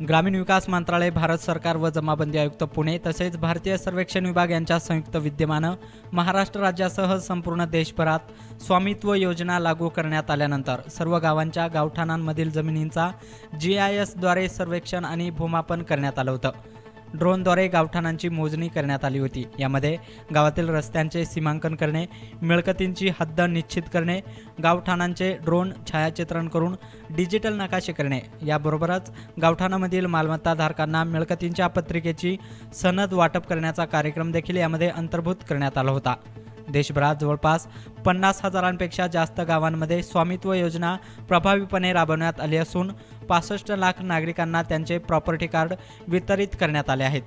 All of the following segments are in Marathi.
ग्रामीण विकास मंत्रालय भारत सरकार व जमाबंदी आयुक्त पुणे तसेच भारतीय सर्वेक्षण विभाग यांच्या संयुक्त विद्यमानं महाराष्ट्र राज्यासह संपूर्ण देशभरात स्वामित्व योजना लागू करण्यात आल्यानंतर सर्व गावांच्या गावठाणांमधील जमिनींचा जी आय एसद्वारे सर्वेक्षण आणि भूमापन करण्यात आलं होतं. ड्रोनद्वारे गावठाणांची मोजणी करण्यात आली होती. यामध्ये गावातील रस्त्यांचे सीमांकन करणे मिळकतींची हद्द निश्चित करणे गावठाणांचे ड्रोन छायाचित्रण करून डिजिटल नकाशे करणे. याबरोबरच गावठाणामधील मालमत्ताधारकांना मिळकतींच्या पत्रिकेची सनद वाटप करण्याचा कार्यक्रम देखील यामध्ये अंतर्भूत करण्यात आला होता. देशभरात जवळपास पन्नास हजारांपेक्षा जास्त गावांमध्ये स्वामित्व योजना प्रभावीपणे राबवण्यात आली असून पासष्ट लाख नागरिकांना त्यांचे प्रॉपर्टी कार्ड वितरित करण्यात आले आहेत.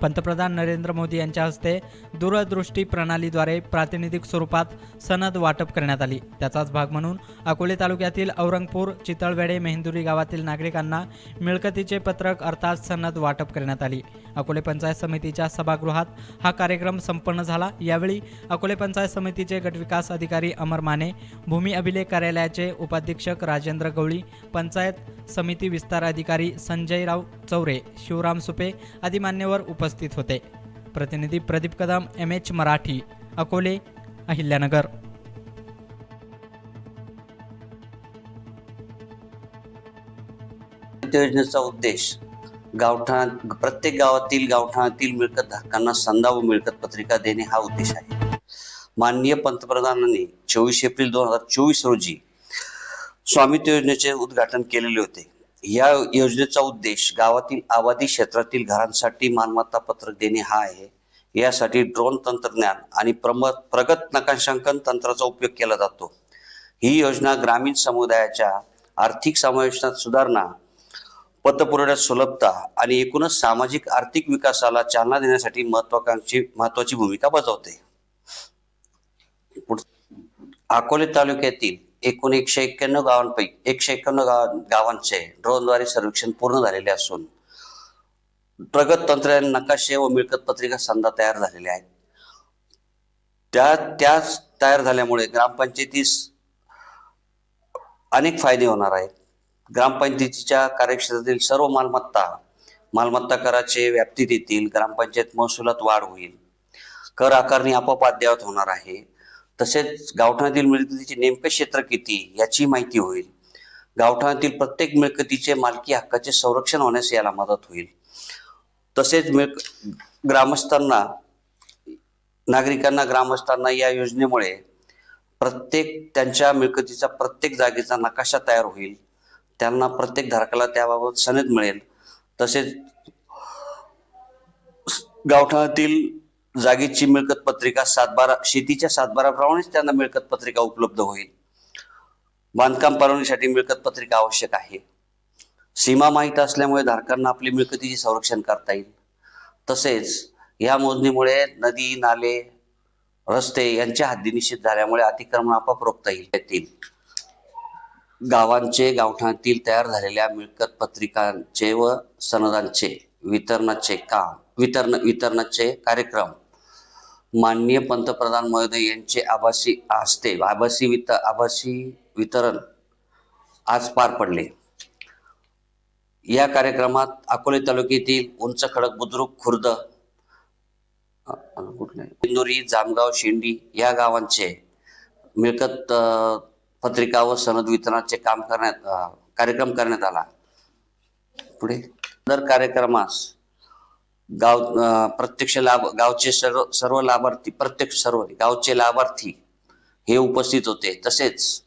पंतप्रधान नरेंद्र मोदी यांच्या हस्ते दूरदृष्टी प्रणालीद्वारे प्रातिनिधिक स्वरूपात सनद वाटप करण्यात आली. त्याचाच भाग म्हणून अकोले तालुक्यातील औरंगपूर चितळवेडे मेहंदुरी गावातील नागरिकांना मिळकतीचे पत्रक अर्थात सनद वाटप करण्यात आली. अकोले पंचायत समितीच्या सभागृहात हा कार्यक्रम संपन्न झाला. यावेळी अकोले पंचायत समितीचे गटविकास अधिकारी अमर माने भूमी अभिलेख कार्यालयाचे उपाधीक्षक राजेंद्र गवळी पंचायत समिती विस्तार अधिकारी संजयराव चौरे शिवराम सुपे आदी मान्यवर उपस्थित होते. प्रतिनिधी प्रदीप कदम एम एच मराठी अकोले अहिल्यानगर. योजनेचा उद्देश गावठाण प्रत्येक गावातील गावठाणातील मिळकत धारकांना संधा व मिळकत पत्रिका देणे हा उद्देश आहे. माननीय पंतप्रधानांनी चोवीस एप्रिल दोन हजार चोवीस रोजी स्वामित्व योजनेचे उद्घाटन केलेले होते. या योजनेचा उद्देश गावातील आबादी क्षेत्रातील घरांसाठी मालमत्ता पत्रक देणे हा आहे. यासाठी ड्रोन तंत्रज्ञान आणि प्रम प्रगत नकाशांकन तंत्राचा उपयोग केला जातो. ही योजना ग्रामीण समुदायाच्या आर्थिक समावेशनात सुधारणा पतपुरवठ्यात सुलभता आणि एकूणच सामाजिक आर्थिक विकासाला चालना देण्यासाठी महत्वाकांक्षी महत्वाची भूमिका बजावते. अकोले तालुक्यातील एकूण एकशे एक्क्याण्णव गावांपैकी एकशे एक्क्याण्णव गाव गावांचे ड्रोनद्वारे सर्वेक्षण पूर्ण झालेले असून प्रगत तंत्रज्ञान नकाशे व मिळकत पत्रिका संधा तयार झालेल्या आहेत. त्या त्याच तयार झाल्यामुळे ग्रामपंचायतीस अनेक फायदे होणार आहेत. ग्रामपंचायतीच्या कार्यक्षेत्रातील सर्व मालमत्ता मालमत्ता कराचे व्याप्तीत येतील ग्रामपंचायत महसुलात वाढ होईल. कर आकारणी आपोआप अद्ययावत होणार आहे. तसेच गावठाणातील मिळकतीचे नेमके क्षेत्र किती याची माहिती होईल. गावठाणातील प्रत्येक मिळकतीचे मालकी हक्काचे संरक्षण होण्यास याला मदत होईल. तसेच मिळक ग्रामस्थांना नागरिकांना ग्रामस्थांना या योजनेमुळे प्रत्येक त्यांच्या मिळकतीचा प्रत्येक जागेचा नकाशा तयार होईल. त्यांना प्रत्येक धारकाला त्याबाबत सनद मिळेल. तसेच गावठाणातील जागेची मिळकत पत्रिका सातबारा शेतीच्या सातबाराप्रमाणेच त्यांना मिळकत पत्रिका उपलब्ध होईल. बांधकाम परवानगीसाठी मिळकत पत्रिका आवश्यक आहे. सीमा माहीत असल्यामुळे धारकांना आपली मिळकतीचे संरक्षण करता येईल. तसेच या मोजणीमुळे नदी नाले रस्ते यांच्या हद्दी निश्चित झाल्यामुळे अतिक्रमण आपोआप रोखता येईल. येतील. गावांचे गावठाणातील तयार झालेल्या मिळकत पत्रिकांचे व सनदांचे वितरणाचे काम वितरण वितरणाचे कार्यक्रम. माननीय पंतप्रधान महोदय यांचे आभासी हस्ते आभासी वित आभासी वितरण आज पार पडले. या कार्यक्रमात अकोले तालुक्यातील उंच खडक बुद्रुक खुर्द इंदुरी जामगाव शेंडी या गावांचे मिळकत पत्रिका व सनद वितरणाचे काम करण्यात कार्यक्रम करण्यात आला. पुढे? दर कार्यक्रमास गाव प्रत्यक्ष लाभ गावचे सर्व सर्व लाभार्थी प्रत्यक्ष सर्व गावचे लाभार्थी हे उपस्थित होते. तसेच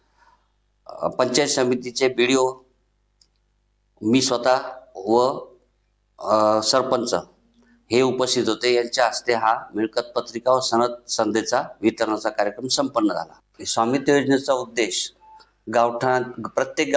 पंचायत समितीचे बीडीओ मी स्वतः व सरपंच हे उपस्थित होते. यांच्या हस्ते हा मिळकत पत्रिका व सनद संधेचा वितरणाचा कार्यक्रम संपन्न झाला. स्वामित्व योजनेचा उद्देश गावठाण प्रत्येक गाव